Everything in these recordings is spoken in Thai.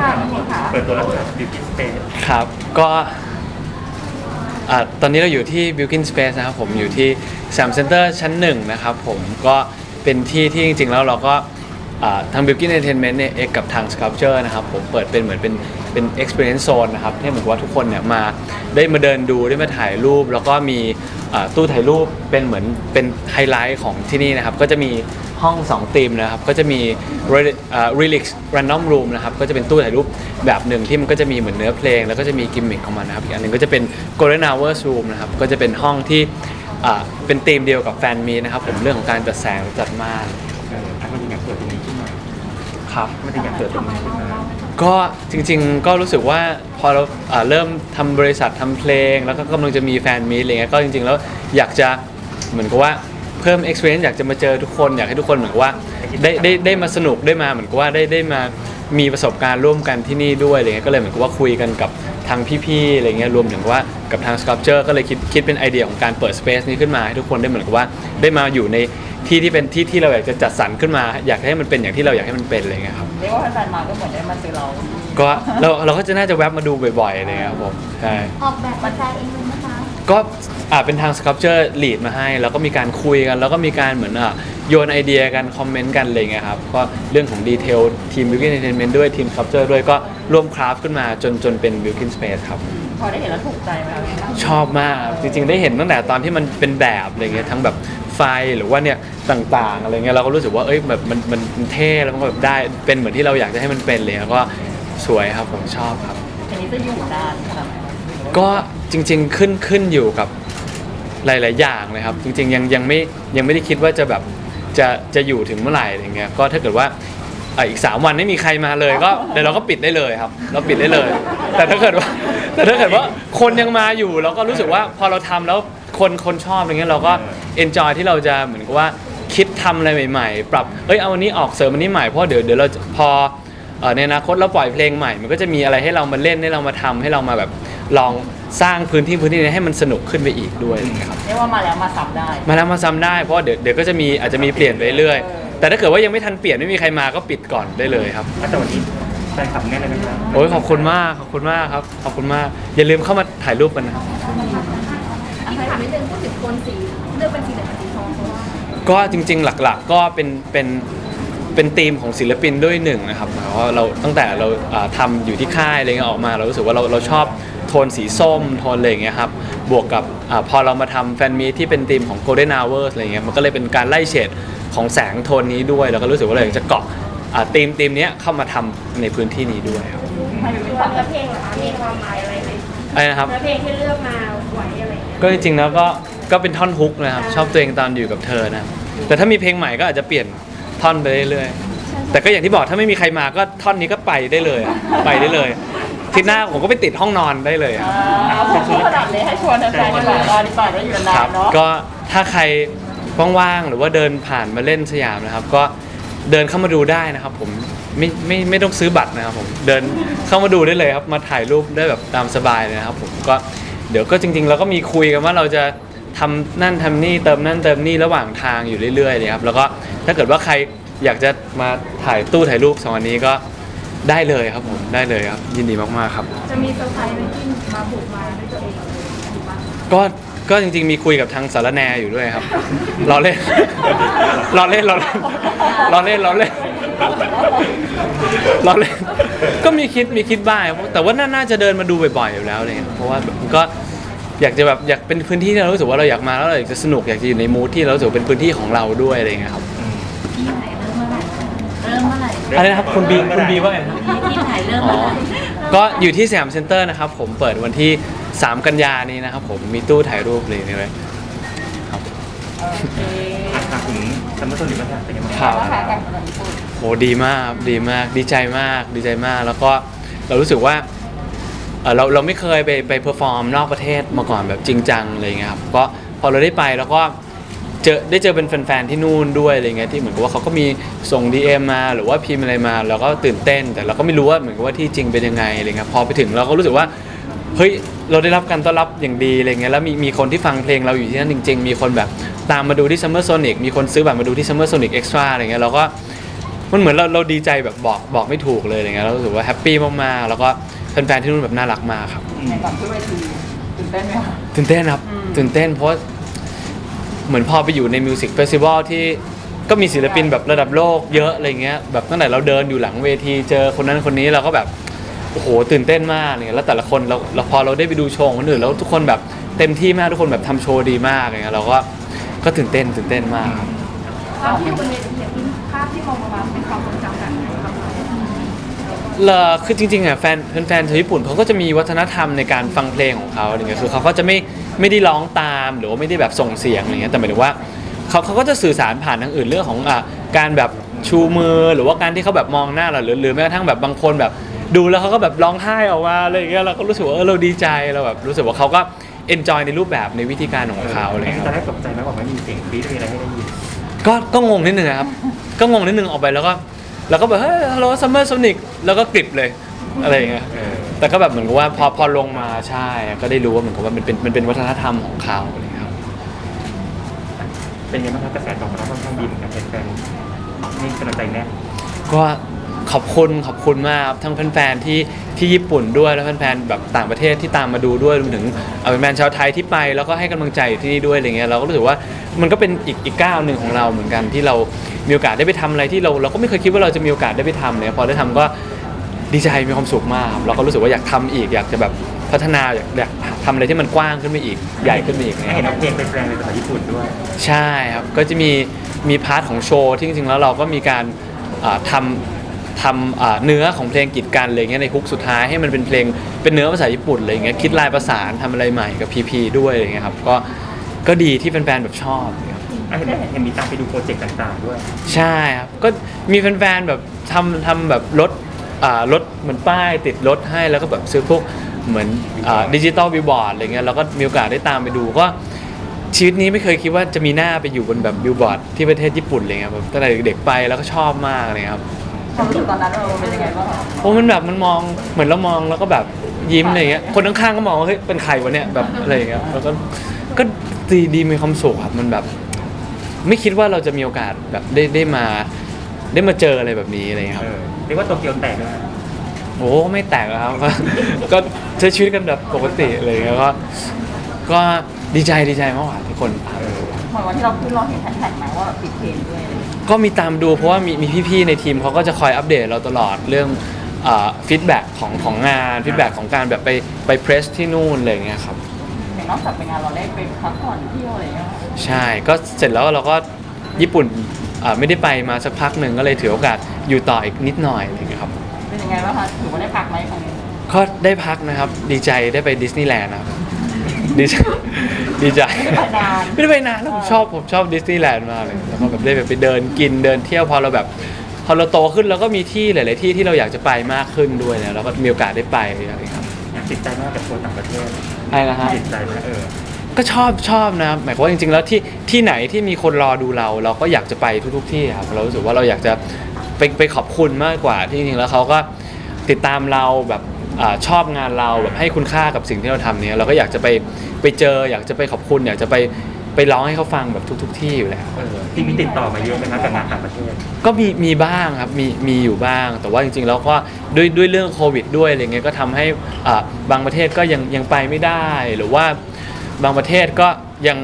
ค่ะพี่หมีค่ะเปิดตัวแล้วครับบิวกิ้นสเปซครับ ก็อ่าตอนนี้เราอยู่ที่ Built-in Space นะครับผมอยู่ที่ Sam Center ชั้นหนึ่งนะครับผมก็เป็นที่ที่จริงๆแล้วเราก็อ่าทาง Built-in Entertainment เนี่ยเอกกับทาง Sculpture นะครับผมเปิดเป็นเหมือนเป็น เป็น experience zone นะครับให้เหมือนกับว่าทุกคนเนี่ยมาได้มาเดินดูได้มาถ่ายรูป แล้วก็มีอ่าตู้ถ่ายรูปเป็นเหมือนเป็นไฮไลท์ของที่นี่นะครับ ก็จะมีห้อง2ธีมนะครับ ก็จะมี Rel- อ่า Relix Random Room นะครับ ก็จะเป็นตู้ถ่ายรูปแบบหนึ่งที่มันก็จะมีเหมือนเนื้อเพลง แล้วก็จะมีกิมมิคของมันนะครับ อีกอันหนึ่งก็จะเป็น Golden Hours Room นะครับ ก็จะเป็นห้องที่อ่าเป็นธีมเดียวกับแฟนมีนะครับผมเรื่องของการจัดแสงจัดม่านเออทำไมถึงอยากเปิดตรงนี้ขึ้นมาครับทำไมถึงอยากเปิดตรงนี้ขึ้นมา ก็จริงๆก็รู้สึกว่าพอเราอ่าเริ่มทำบริษัททำเพลง แล้วก็กำลังจะมีแฟนมีตอะไรเงี้ยก็จริงๆแล้วอยากจะเหมือนกับว่าเพิ่ม experience อยากจะมาเจอทุกคนอยากให้ทุกคนเหมือนกับว่าได้ได้ได้มาสนุกได้มาเหมือนกับว่าได้ได้มา มีประสบการณ์ร่วมกันที่นี่ด้วยอะไรเงี้ยก็เลยเหมือนกับว่าคุยกันกับทางพี่ๆอะไรเงี้ยรวมถึงว่ากับทาง sculpture ก็เลยคิดคิดเป็นไอเดียของการเปิด space นี้ขึ้นมาให้ทุกคนได้เหมือนกับว่าได้มาอยู่ในที่ที่เป็นที่ที่เราอยากจะจัดสรรขึ้นมา อยากให้มันเป็นอย่างที่เราอยากให้มันเป็นอะไรเงี้ยครับเรียกว่าแฟนๆมาก็เหมือนได้มาเจอเรา ก็เราเราก็จะน่าจะแวบมาดูบ่อยๆอะไรเลยครับผมใช่ออกแบบมาแฟนเองเลยนะคะก็ อ่าเป็นทาง sculpture lead มาให้ แล้วก็มีการคุยกัน แล้วก็มีการเหมือนอะโยนไอเดียกัน คอมเมนต์กันอะไรเงี้ยครับก็เรื่องของดีเทลทีม b u i l d i n Entertainment ด้วยทีม sculpture ด้วยก็ร่วมคราฟขึ้นมาจนจนเป็น Built-in Space ครับ พอได้เห็นแล้วถูกใจไหมคะชอบมากครับจริงๆได้เห็นตั้งแต่ตอนที่มันเป็นแบบอะไรเงี้ยทั้งแบบไฟหรือว่าเนี่ยต่างๆอะไรเงี้ยเราก็รู้สึกว่าเอ้ยแบบมันมันมันเท่แล้วมันก็แบบได้เป็นเหมือนที่เราอยากจะให้มันเป็นเลยแล้วก็สวยครับผมชอบครับ อันนี้จะอยู่นานขนาดไหนก็จริงๆขึ้นขึ้นอยู่กับ หลาย ๆ อย่างเลยครับ จริง ๆ ยังยังไม่ยังไม่ได้คิดว่าจะแบบจะจะอยู่ถึงเมื่อไหร่อะไรเงี้ยก็ถ้าเกิดว่าอะอีก 3 วันไม่มีใครมาเลยก็เดี๋ยวเราก็ปิดได้เลยครับ เราปิดได้เลย แต่ถ้าเกิดว่าแต่ถ้าเกิดว่าคนยังมาอยู่เราก็รู้สึกว่าพอเราทำแล้วคนคนชอบอะไรเงี้ยเราก็เอนจอยที่เราจะเหมือนกับว่าคิดทำอะไรใหม่ ๆ ปรับเอ้ยเอาอันนี้ออกเสริมอันนี้ใหม่เพราะเดี๋ยวเดี๋ยวเราจะพอเอ่อในอนาคตเราปล่อยเพลงใหม่ มันก็จะมีอะไรให้เรามาเล่นให้เรามาทำให้เรามาแบบลอง สร้างพื้นที่พื้นที่นี้ให้มันสนุกขึ้นไปอีกด้วยครับเรียกว่ามาแล้วมาซ้ำได้ มาแล้วมาซ้ำได้เพราะว่าเดี๋ยวเดี๋ยวก็จะมีอาจจะมีเปลี่ยนไปเรื่อยแต่ถ้าเกิดว่ายังไม่ทันเปลี่ยนไม่มีใครมาก็ปิดก่อนได้เลยครับ แต่วันนี้แฟนคลับแน่นเลยนะครับโอ้ยขอบคุณมากขอบคุณมากครับขอบคุณมาก อย่าลืมเข้ามาถ่ายรูปกันนะครับอีกถามนิดนึงพูดถึงโทนสีเลือกเป็นสีเหลืองกับสีทองเพราะว่าก็จริง ๆ หลักๆ ก็เป็นเป็นเป็นธีมของศิลปินด้วยหนึ่งนะครับหมายความว่าเราตั้งแต่เราอ่าทำอยู่ที่ค่ายอะไรเงี้ยออกมา เรารู้สึกว่าเราเราชอบ โทนสีส้มโทนอะไรอย่างเงี้ยครับบวกกับอาพอเรามาทำแฟนมีตที่เป็นธีมของ Golden Hours อะไรเงี้ยมันก็เลยเป็นการไล่เฉดของแสงโทนนี้ด้วย แล้วก็รู้สึกว่าเราอยากจะเกาะอ่าธีมธีมเนี้ยเข้ามาทำในพื้นที่นี้ด้วยครับให้ดูตัวว่าเนื้อเพลงเหรอคะมีความหมายอะไรไหมอะไรนะครับ เนื้อเพลงที่เลือกมาไว้อะไรเงี้ยก็จริงๆแล้วก็ก็เป็นท่อนฮุกนะครับ ชอบตัวเองตอนอยู่กับเธอนะครับแต่ถ้ามีเพลงใหม่ก็อาจจะเปลี่ยนท่อนไปเรื่อยๆแต่ก็อย่างที่บอกถ้าไม่มีใครมาก็ท่อนนี้ก็ไปได้เลยอะไปได้เลย ทีหน้าผมก็ไปติดห้องนอนได้เลยอะเอาพูดขนาดนี้ให้ชวนแฟนๆดีกว่ารอดีกว่าได้อยู่คนารันบๆเนาะก็ถ้าใครว่างๆหรือว่าเดินผ่านมาเล่นสยามนะครับ ก็เดินเข้ามาดูได้นะครับ ผมไม่ไม่ไม่ต้องซื้อบัตรนะครับผมเดินเข้ามาดูได้เลยครับ มาถ่ายรูปได้แบบตามสบายเลยนะครับ ผมก็เดี๋ยวก็จริง ๆ เราก็มีคุยกันว่าเราจะทำนั่นทำนี่เติมนั่นเติมนี่ระหว่างทางอยู่เรื่อยๆเลยครับแล้วก็ถ้าเกิดว่าใครอยากจะมาถ่ายตู้ถ่ายรูปสองอันนี้ก็ ได้เลยครับผมได้เลยครับ ยินดีมากๆครับ จะมีเซอร์ไพรส์ไหมที่มาบุกมาด้วยตัวเองก็ก็จริงๆมีคุยกับทางสารแนอยู่ด้วยครับรอเล่น รอเล่นรอเล่นรอเล่นรอเล่นรอเล่นก็มีคิดมีคิดบ้างแต่ว่าน่าน่าจะเดินมาดูบ่อยๆอยู่แล้วเลยเพราะว่าแบบก็อยากจะแบบอยากเป็นพื้นที่ที่เรารู้สึกว่าเราอยากมาแล้วเราอยากจะสนุกอยากจะอยู่ในมูทที่เรารู้สึกว่าเป็นพื้นที่ของเราด้วยอะไรอย่างเงี้ยครับ ที่ไหนเริ่มเมื่อไหร่เริ่มเมื่ อไหร่อะไรนะครับคุณบีคุณบีว่าไงนะที่ไหนเริ่มอ๋อเมื่อไหร่ก็อยู่ที่สยามเซ็นเตอร์นะครับ ผมเปิดวันที่ 3 กันยานี้นะครับผมมีตู้ถ่ายรูปเลยนี่เลยโอเคอะถามถึงซัมเมอร์โซนิกบ้างครับเป็นยังไงครับว่าหากันกับญี่ปุ่นโหดีมากครับดีมากดีใจมากดีใจมาก แล้วก็เรารู้สึกว่าเอ่อเราเราไม่เคยไปไปเพอร์ฟอร์มนอกประเทศมาก่อนแบบจริงจังอะไรเงี้ยครับก็พอเราได้ไปแล้วก็ เจอได้เจอเป็นแฟนๆที่นู่นด้วยอะไรเงี้ยที่เหมือนกับว่าเขาก็มีส่ง DM มาหรือว่าพิมพ์อะไรมาเราก็ตื่นเต้น แต่เราก็ไม่รู้ว่าเหมือนกับว่าที่จริงเป็นยังไงอะไรเงี้ยพอไปถึงเราก็รู้สึกว่าเฮ้ยเราได้รับการต้อนรับอย่างดีอะไรเงี้ยแล้วมีมีคนที่ฟังเพลงเราอยู่ที่นั่นจริง ๆ มีคนแบบตามมาดูที่ Summer Sonic มีคนซื้อบัตรมาดูที่ Summer Sonic Extra อะไรเงี้ยเราก็มันเหมือนเราเราดีใจแบบบอกบอกไม่ถูกเลยอะไรเงี้ยเรารู้สึกว่าแฮปปี้มากๆแล้วก็แฟนๆที่นู่นแบบน่ารักมากครับในก่อนขึ้นเวทีตื่นเต้นไหมคะตื่นเต้นครับอืมตื่นเต้นเพราะ เหมือนพอไปอยู่ในมิวสิกเฟสติวัลที่ก็มีศิลปินแบบระดับโลกเยอะอะไรเงี้ยแบบตั้งแต่เราเดินอยู่หลังเวทีเจอคนนั้นคนนี้เราก็แบบโอ้โหตื่นเต้นมากเนี่ยแล้วแต่ละคนเราเราพอเราได้ไปดูโชว์ของคนอื่นแล้วทุกคนแบบเต็มที่มากทุกคนแบบทำโชว์ดีมากอะไรเงี้ยเราก็ก็ตื่นเต้นตื่นเต้นมากครับภาพที่อยู่บนเวทีเนี่ยภาพที่มองออกมาเป็นความทรงจำแบบไหนครับ เลอคือจริงๆอะแฟนแฟนๆชาวญี่ปุ่นเขาก็จะมีวัฒนธรรมในการฟังเพลงของเขาอะไรเงี้ยคือเขาก็จะไม่ไม่ได้ร้องตามหรือว่าไม่ได้แบบส่งเสียงอะไรเงี้ยแต่หมายถึงว่าเขาเขาก็จะสื่อสารผ่านทางอื่นเรื่องของอะการแบบชูมือหรือว่าการที่เขาแบบมองหน้าเราหรือหรือแม้กระทั่งแบบบางคนแบบดูแล้วเขาก็แบบร้องไห้ออกมาอะไรอย่างเงี้ยเราก็รู้สึกว่าเออเราดีใจเราแบบรู้สึกว่าเขาก็เอนจอยในรูปแบบในวิธีการของเขาอะไรอันเงี้นี้ยตอนแรกตกใจไหมว่าไม่มีเสียงกรี๊ดมีอะไรให้ได้ยินก็ก็งงนิดนึงอะครับ ก็งงนิดนึงออกไปแล้วก็ แล้วก็แบบเฮ้ยฮัลโหลซัมเมอร์โซนิกแล้วก็กริบเลยอะไรอย่างเงี้ยเออแต่ก็แบบเหมือนกับว่าพอพอลงมาใช่ก็ได้รู้ว่าเหมือนกับว่ามันเป็นมันเป็นวัฒนธรรมของเขาอะไรอย่างเงี้ยครับเป็นยังไงบ้างครับกระแสตอบรับค่อนข้างดีเหมือนกันแฟนๆนี่กำลังใจแน่นก็ ขอบคุณขอบคุณมากครับทั้งแฟนๆที่ที่ญี่ปุ่นด้วยแล้วแฟนๆแบบต่างประเทศที่ตามมาดูด้วยรวมถึงเอาเป็นแฟนชาวไทยที่ไป แล้วก็ให้กำลังใจอยู่ที่นี่ด้วยอะไรเงี้ยเราก็รู้สึกว่ามันก็เป็นอีกอีกก้าวหนึ่งของเราเหมือนกันที่เรามีโอกาสได้ไปทำอะไรที่เราเราก็ไม่เคยคิดว่าเราจะมีโอกาสได้ไปทำเนี่ยพอได้ทำก็ดีใจมีความสุขมากครับเราก็รู้สึกว่าอยากทำอีกอยากจะแบบพัฒนาอยากอยากทำอะไรที่มันกว้างขึ้นไปอีกใหญ่ขึ้นไปอีกเนี่ยเห็นเอาเพลงไปแปลงเป็นภาษาญี่ปุ่นด้วย ใช่ครับก็จะมีมีพาร์ทของโชว์ที่จริงๆแล้วเราก็มีการอ่าทำ ทำอ่าเนื้อของเพลงกีดกันอะไรเงี้ยในฮุกสุดท้ายให้มันเป็นเพลงเป็นเนื้อภาษาญี่ปุ่นอะไรเงี้ยคิดลายประสานทำอะไรใหม่กับพีพีด้วยอะไรเงี้ยครับก็ก็ดีที่แฟนๆแบบชอบครับอะเห็นเห็นมีตามไปดูโปรเจกต์ต่างๆด้วย ใช่ครับก็มีแฟนๆแบบทำทำแบบรถอ่ารถเหมือนป้ายติดรถให้แล้วก็แบบซื้อพวกเหมือนดิจิตอลบิลบอร์ดอะไรเงี้ยเราก็มีโอกาสได้ตามไปดูก็ชีวิตนี้ไม่เคยคิดว่าจะมีหน้าไปอยู่บนแบบบิลบอร์ดที่ประเทศญี่ปุ่นเลยครับแบบตั้งแต่เด็กๆไปแล้วก็ชอบมากเลยครับ ความรู้สึกตอนนั้นเราเป็นยังไงบ้างคะโอ้มันแบบมันมองเหมือนเรามองแล้วก็แบบยิ้มอะไรเงี้ยคนข้างๆก็มองว่าเฮ้ยเป็นใครวะเนี่ยแบบอะไรอย่างเงี้ยแล้วก็ก็ดีดีมีความสุขครับมันแบบ ไม่คิดว่าเราจะมีโอกาสแบบได้ได้มา ได้มาเจออะไรแบบนี้อะไรเงี้ยคเอรับอเรียกว่าโตเกียวแตกเลยโอ้ไม่แตกแล้วครับ ก็ก็ใช้ชีวิตกันแบบปกติอะไรเงี้ยก็ก็ดีใจดีใจมากกว่าทุกคนเออเหมือนวันที่เราขึ้นเราเห็นแท็กไหมว่าติดเทรนด์ด้วยอะไรอย่างเงี้ย ก็มีตามดูเพราะว่ามีมีพี่ๆในทีมเขาก็จะคอยอัปเดตเราตลอดเรื่องฟีดแบ็กของของงานฟีดแบ็กของการแบบไปไปเพรสที่นู่นอะไรอย่างเงี้ยครับอย่างนอกจากเป็นงานเราได้ไปพักผ่อนเที่ยวอะไรอย่างเงี้ยค่ะใช่ก็เสร็จแล้วเราก็ญี่ปุ่นอ่าไม่ได้ไปมาสักพักหนึ่งก็เลยถือโอกาสอยู่ต่ออีกนิดหน่อยอะไรอย่างเงี้ยครับเป็นยังไงบ้างคะถือว่าได้พักไหมครั้งนี้ก็ได้พักนะครับดีใจได้ไปดิสนีย์แลนด์นะครับ ดีใจดีใจไปนานไม่ได้ไปนานแล้วผมชอบผมชอบดิสนีย์แลนด์มากเลยแล้วก็แบบได้แบบไปเดินกินเดินเที่ยวพอเราแบบพอเราโตขึ้นเราก็มีที่หลาย ๆ ที่ที่เราอยากจะไปมากขึ้นด้วยเนี่ยเราก็มีโอกาสได้ไปอะไรอย่างเงี้ยครับอยากติดใจมากกับทัวร์ต่างประเทศใช่นะฮะติดใจไหมเออก็ชอบชอบนะหมายความว่าจริง ๆ แล้วที่ที่ไหนที่มีคนรอดูเรา เราก็อยากจะไปทุก ๆ ที่ครับเรารู้สึกว่าเราอยากจะไปไปขอบคุณมากกว่าที่จริง ๆ แล้วเขาก็ติดตามเราแบบ อาชอบงานเราแบบให้คุณค่ากับสิ่งที่เราทำเนี่ยเราก็อยากจะไปไปเจอ อยากจะไปขอบคุณ อยากจะไปไปร้องให้เขาฟังแบบทุก ๆที่อยู่แล้วเออที่มีติดต่อมาเยอะไหมครับกับงานต่างประเทศ ก็มีมีบ้างครับมีมีอยู่บ้าง แต่ว่าจริงๆแล้วก็ด้วยด้วยเรื่องโควิดด้วยอะไรเงี้ยก็ทำให้อ่าบางประเทศก็ยังยังไปไม่ได้ หรือว่าบางประเทศก็ยัง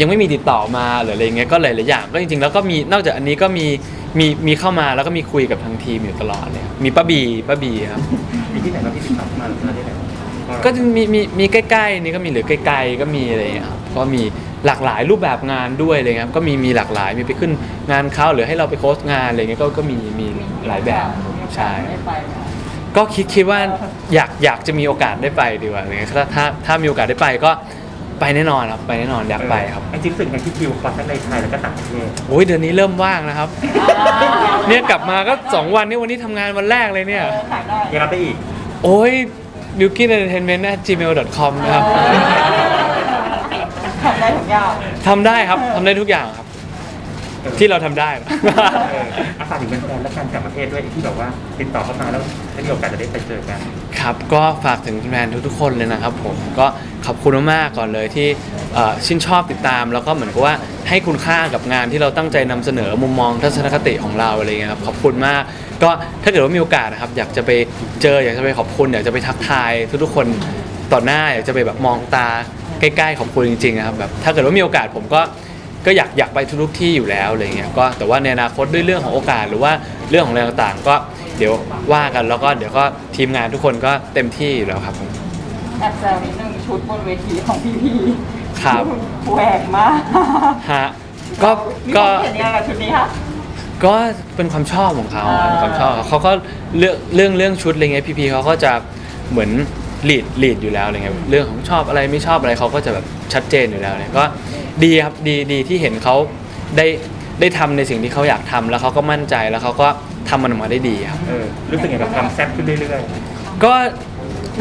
ยังไม่มีติดต่อมาหรืออะไรเงี้ยก็หลายๆอย่างก็จริงๆแล้วก็มีนอกจากอันนี้ก็มี มีมีเข้ามาแล้วก็มีคุยกับทางทีมอยู่ตลอดเลยครับมีป้าบีป้าบีครับมีที่ไหนบ้างที่ติดต่อเข้ามาหรือประเทศไหนก็จะมีมีมีใกล้ๆนี่ก็มีหรือไกลๆก็มีอะไรเงี้ยครับก็มีหลากหลายรูปแบบงานด้วยอะไรเงี้ยครับก็มีมีหลากหลายมีไปขึ้นงานเขาหรือให้เราไปโค้ชงานอะไรเงี้ยก็ก็มีมีหลายแบบใช่ได้ไปไหมคะก็คิดคิดว่าอยากอยากจะมีโอกาสได้ไปดีกว่าอะไรเงี้ยถ้าถ้าถ้ามีโอกาสได้ไปก็ ไปแน่นอนครับไปแน่นอนอยากไปครับไอ้จิ๊บสึกไงที่คิวคอร์สทั้งในไทยแล้วก็ต่างประเทศโอ้ยเดือนนี้เริ่มว่างนะครับ เนี่ยกลับมาก็ 2 วันนี่วันนี้ทำงานวันแรกเลยเนี่ยเออถ่ายได้ยังรับได้อีก โอ้ย b i l k i n entertainment gmail com นะครับทำได้ทุกอย่างทำได้ครับทำได้ทุกอย่างครับ ที่เราทำได้ เอออาฝากถึงแฟนๆและการกลับประเทศด้วยที่แบบว่าติดต่อเข้ามาแล้วได้มีโอกาสจะได้ไปเจอกัน ครับก็ฝากถึงแฟนๆทุกๆคนเลยนะครับผมก็ขอบคุณมากๆก่อนเลยที่เอ่อชื่นชอบติดตาม แล้วก็เหมือนกับว่าให้คุณค่ากับงานที่เราตั้งใจนำเสนอมุมมองทัศนคติของเราอะไรเงี้ยครับขอบคุณมาก ก็ถ้าเกิดว่ามีโอกาสนะครับอยากจะไปเจออยากจะไปขอบคุณอยากจะไปทักทายทุกๆคนต่อหน้าอยากจะไปแบบมองตาใกล้ๆขอบคุณจริงๆนะครับแบบถ้าเกิดว่ามีโอกาสผมก็ ก็อยากอยากไปทุกๆที่อยู่แล้วอะไรเงี้ยก็แต่ว่าในอนาคตด้วยเรื่องของโอกาสหรือว่าเรื่องของอะไรต่างๆ ก็เดี๋ยวว่ากันแล้วก็เดี๋ยวก็ทีมงานทุกคนก็เต็มที่อยู่แล้วครับผมแอบแซวนิดนึงชุดบนเวทีของพี่พีครับแหวกมากฮะก็มีก็ความเห็นยังไงกับชุดนี้คะก็เป็นความชอบของเขาอ่าเป็นความชอบเขาก็เรื่องเรื่องเรื่องชุดอะไรเงี้ยพีพีเขาก็จะเหมือนลีดลีดอยู่แล้วอะไรเงี้ยเรื่องของชอบอะไรไม่ชอบอะไรเขาก็จะแบบชัดเจนอยู่แล้วเนี่ยก็ ดีครับดีดีที่เห็นเขาได้ได้ทำในสิ่งที่เขาอยากทำแล้วเขาก็มั่นใจแล้วเขาก็ทำมันออกมาได้ดีครับ เออรู้สึกไงกับความแซ่บขึ้นเรื่อยก็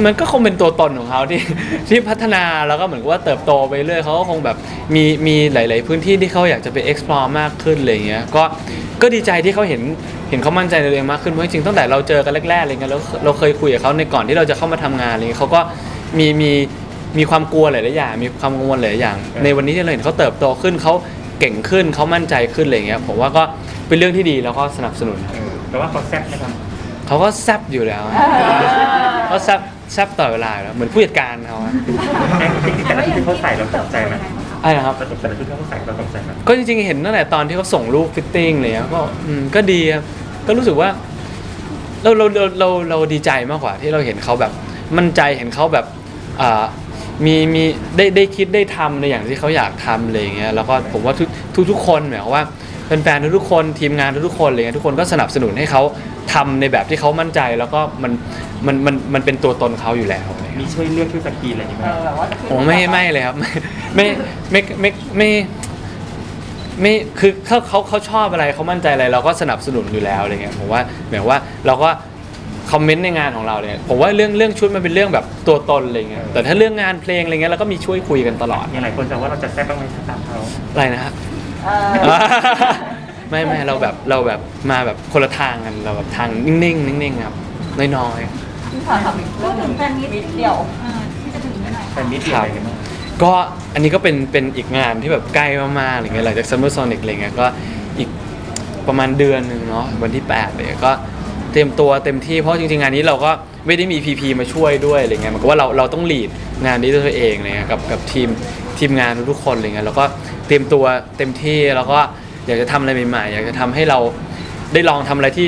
มันก็คงเป็นตัวตนของเขาที่ ที่พัฒนาแล้วก็เหมือนกับว่าเติบโตไปเรื่อยเขาก็คงแบบมีมีหลาย ๆ พื้นที่ที่เขาอยากจะไป explore มากขึ้นอะไรเงี้ยก็ก็ดีใจที่เขาเห็นเห็นเขามั่นใจในตัวเองมากขึ้นเพราะจริงๆตั้งแต่เราเจอกันแรกๆอะไรเงี้ยแล้วเราเคยคุยกับเขาในก่อนที่เราจะเข้ามาทำงานอะไรเงี้ยเขาก็มีมี มีความกลัวหลายๆอย่าง มีความกังวลหลายๆอย่าง ในวันนี้ที่เราเห็นเขาเติบโตขึ้นเขาเก่งขึ้นเขามั่นใจขึ้นอะไรเงี้ยผมว่าก็เป็นเรื่องที่ดีแล้วก็สนับสนุนๆเออแต่ว่าเขาแซ่บนะครับเขาก็แซบอยู่แล้วเขาแซบแซบต่อดเวลาอยู่แล้วเหมือนผู้จัดการเขาอะแองจริงๆแต่ละชุดที่เขาใส่เราตกใจไหมใช่นะครับ แต่ละชุดที่เขาใส่เราตกใจไหมก็จริงๆ เห็นตั้งแต่ตอนที่เขาส่งรูปฟิตติ้งเลยอะก็อืมก็ดีครับ ก็รู้สึกว่าเราเราเราเราเราดีใจมากกว่าที่เราเห็นเขาแบบมั่นใจเห็นเขาแบบอ่า มีมีได้ได้คิดได้ทำในอย่างที่เขาอยากทำอะไรอย่างเงี้ยแล้วก็ผมว่าทุกทุกทุกคนหมายความว่าแฟนๆทุกๆคนทีมงานทุกๆคนอะไรเงี้ยทุกคนก็สนับสนุนให้เขาทำในแบบที่เขามั่นใจแล้วก็มันมันมันมันเป็นตัวตนเขาอยู่แล้วอะไรเงี้ย มีช่วยเลือกชุดสกรีนอะไรอย่างเอเงี้ยอแบบว่าจะขึ้นโอ้ไม่ไม่เลยครับ ไม่ไม่ไม่ไม่ไม่ไม่คือเขาเขาเขาชอบอะไรเขามั่นใจอะไรเราก็สนับสนุนอยู่แล้วอะไรเงี้ยผมว่าหมายว่าเราก็ คอมเมนต์ในงานของเราเนี่ยผมว่าเรื่องเรื่องชุดมันเป็นเรื่องแบบตัวตนอะไรเงี้ยแต่ถ้าเรื่องงานเพลงอะไรเงี้ยเราก็มีช่วยคุยกันตลอดอย่างหลายคนจะว่าเราจะแซ่บบ้างไหมตามเขาอะไรนะฮะเออไม่ไม่เราแบบเราแบบมาแบบคนละทางกันเราแบบทางนิ่งๆนิ่งๆครับน้อยๆที่ผ่านทำอีกเรื่องหนึ่งแฟนมิตรเดี่ยวเออที่จะถึงเมื่อไหร่แฟนมิตรเดียวอะไรกันบ้างก็อันนี้ก็เป็นเป็นอีกงานที่แบบใกล้มากๆอะไรเงี้ยหลังจาก Summer Sonic อะไรเงี้ยก็อีกประมาณเดือนหนึ่งเนาะวันที่8เลยก็ เตรียมตัวเต็มที่เพราะจริงๆงานนี้เราก็ไม่ได้มี PP มาช่วยด้วยอะไรเงี้ยมันก็ว่าเราเราต้องลีดงานนี้ด้วยตัวเองอะไรเงี้ยกับกับทีมทีมงานทุกๆคนอะไรเงี้ยแล้วก็เตรียมตัวเต็มที่แล้วก็อยากจะทำอะไรใหม่ๆ อยากจะทำให้เราได้ลองทำอะไรที่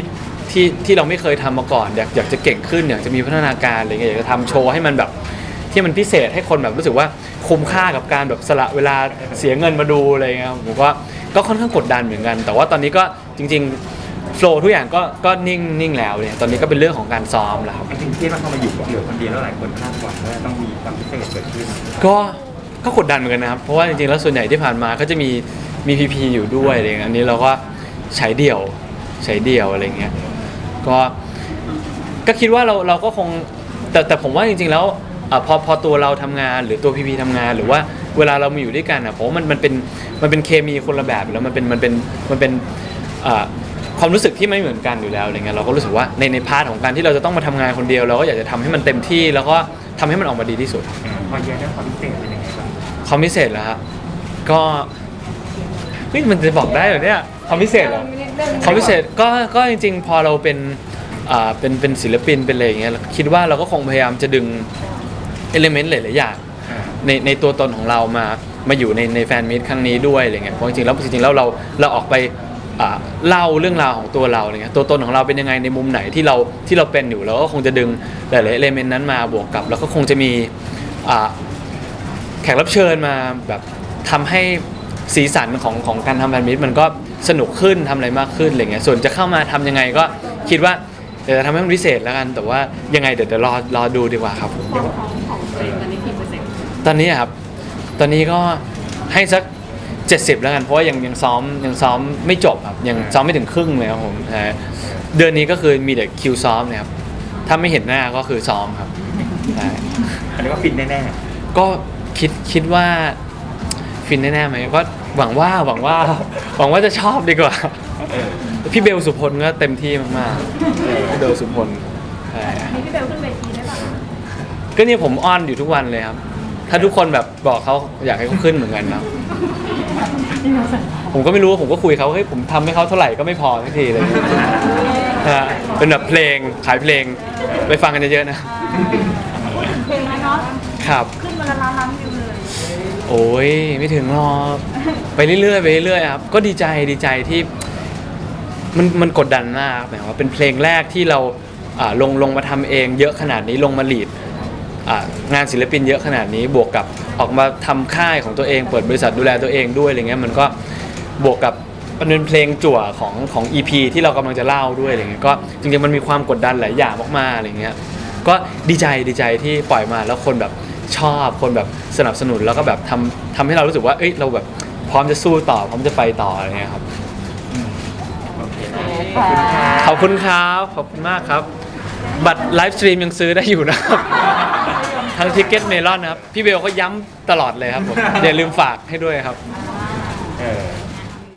ที่ที่เราไม่เคยทำมาก่อน อยากอยากจะเก่งขึ้นอยากจะมีพัฒนาการอะไรเงี้ยอยากจะทำโชว์ให้มันแบบที่มันพิเศษให้คนแบบรู้สึกว่าคุ้มค่ากับการแบบสละเวลาเสียเงินมาดูอะไรเงี้ยผมว่าก็ค่อนข้างกดดันเหมือนกัน แต่ว่าตอนนี้ก็จริง ๆ โฟล์ทุกอย่างก็ก็นิ่งนิ่งแล้วเนี่ยตอนนี้ก็เป็นเรื่องของการซ้อมแล้วครับ จริงๆที่มันเข้ามาอยู่เหลือคนเดียวแล้วหลายคนคาดหวังว่าต้องมีความพิเศษเกิดขึ้นก็ก็กดดันเหมือนกันนะครับ เพราะว่าจริงๆแล้วส่วนใหญ่ที่ผ่านมาก็จะมีมีพีพีอยู่ด้วยอะไรเงี้ยอันนี้เราก็ใช้เดี่ยวใช้เดี่ยวอะไรเงี้ยก็ก็คิดว่าเราเราก็คงแต่แต่ผมว่าจริงๆแล้วอะพอพอตัวเราทำงานหรือตัวพีพีทำงาน หรือว่าเวลาเรามาอยู่ด้วยกันอะผมว่ามันมันเป็นมันเป็นเคมีคนละแบบอยู่แล้วมันเป็นมันเป็นมันเป็นอ่า ความรู้สึกที่ไม่เหมือนกันอยู่แล้วอะไรเงี้ยเราก็รู้สึกว่าในในพาร์ทของการที่เราจะต้องมาทำงานคนเดียวเราก็อยากจะทำให้มันเต็มที่ แล้วก็ทำให้มันออกมาดีที่สุด พอแยกเรื่องความพิเศษเป็นยังไงบ้างความพิเศษเหรอครับก็เฮ้ยมันจะบอกได้เหรอเนี่ยความพิเศษเหรอความพิเศษก็ก็จริง ๆ พอเราเป็นอ่าเป็นเป็นศิลปินเป็นอะไรอย่างเงี้ยคิดว่าเราก็คงพยายามจะดึงเอลิเมนต์หลายๆอย่างอ่าในในตัวตนของเรามามาอยู่ในในแฟนมิตครั้งนี้ด้วยอะไรเงี้ยเพราะจริงๆแล้วจริงๆแล้วเราเราออกไปอ่า เล่าเรื่องราวของตัวเราอะไรเงี้ยตัวตนของเราเป็นยังไงในมุมไหนที่เราที่เราเป็นอยู่เราก็คงจะดึงหลายๆเอลิเมนต์นั้นมาบวกกับ แล้วก็คงจะมีอ่าแขกรับเชิญมาแบบทำให้สีสันของของการทำแฟนมิตมันก็สนุกขึ้นทำอะไรมากขึ้นอะไรเงี้ยส่วนจะเข้ามาทำยังไงก็คิดว่าเดี๋ยวจะทำให้มันพิเศษแล้วกัน แต่ว่ายังไงเดี๋ยวเดี๋ยวรอรอดูดีกว่าครับผมความพร้อมของตัวเองตอนนี้กี่เปอร์เซ็นต์ตอนนี้อะครับ ตอนนี้ก็ให้สัก 70 แล้วกัน เพราะว่ายังยังซ้อมยังซ้อมไม่จบครับยังซ้อมไม่ถึงครึ่งเลยครับผมใช่เดือนนี้ก็คือมีแต่คิวซ้อมเนี่ยครับถ้าไม่เห็นหน้าก็คือซ้อมครับใช่อันนี้ว่าฟินแน่ก็คิดคิดว่าฟินแน่ๆไหมก็หวังว่าหวังว่าหวังว่าจะชอบดีกว่าๆเออพี่เบลสุพลก็เต็มที่มากๆพี่เบลสุพลใช่ มีพี่เบลขึ้นเวทีได้ป่ะก็เนี่ยผมอ้อนอยู่ทุกวันเลยครับ ถ้าทุกคนแบบบอกเขาอยากให้เขาขึ้นเหมือนกันนะผมก็ไม่รู้ผมก็คุยเขาเฮ้ยผมทำให้เขาเท่าไหร่ก็ไม่พอสักทีเลยฮะเป็นแบบเพลงขายเพลงไปฟังกันเยอะๆนะเพลงนะเนาะครับ ขึ้นมาละล้านล้านวิวเลยโอ้ยไม่ถึงหรอกไปเรื่อยๆไปเรื่อยๆครับก็ดีใจดีใจที่ มันมันกดดันมากหมายความว่าเป็นเพลงแรกที่เราอ่าลงลงมาทำเองเยอะขนาดนี้ลงมาลีด อ่างานศิลปินเยอะขนาดนี้บวกกับออกมาทำค่ายของตัวเอง เปิดบริษัทดูแลตัวเองด้วยอะไรเงี้ยมันก็บวกกับมันเป็นเพลงจั่วของของ EP ที่เรากำลังจะเล่าด้วยอะไรเงี้ยก็จริงๆมันมีความกดดันหลายอย่างมากๆอะไรเงี้ยก็ดีใจดีใจที่ปล่อยมาแล้วคนแบบชอบคนแบบสนับสนุนแล้วก็แบบทำทำให้เรารู้สึกว่าเอ้ยเราแบบพร้อมจะสู้ต่อพร้อมจะไปต่ออะไรเงี้ยครับโอเคขอบคุณครับขอบคุณมากครับ บัตรไลฟ์สตรีมยังซื้อได้อยู่นะครับ ทั้งทิกเก็ตเมลอนนะครับ พี่เบลก็ย้ำตลอดเลยครับผม อย่าลืมฝากให้ด้วยครับ เออ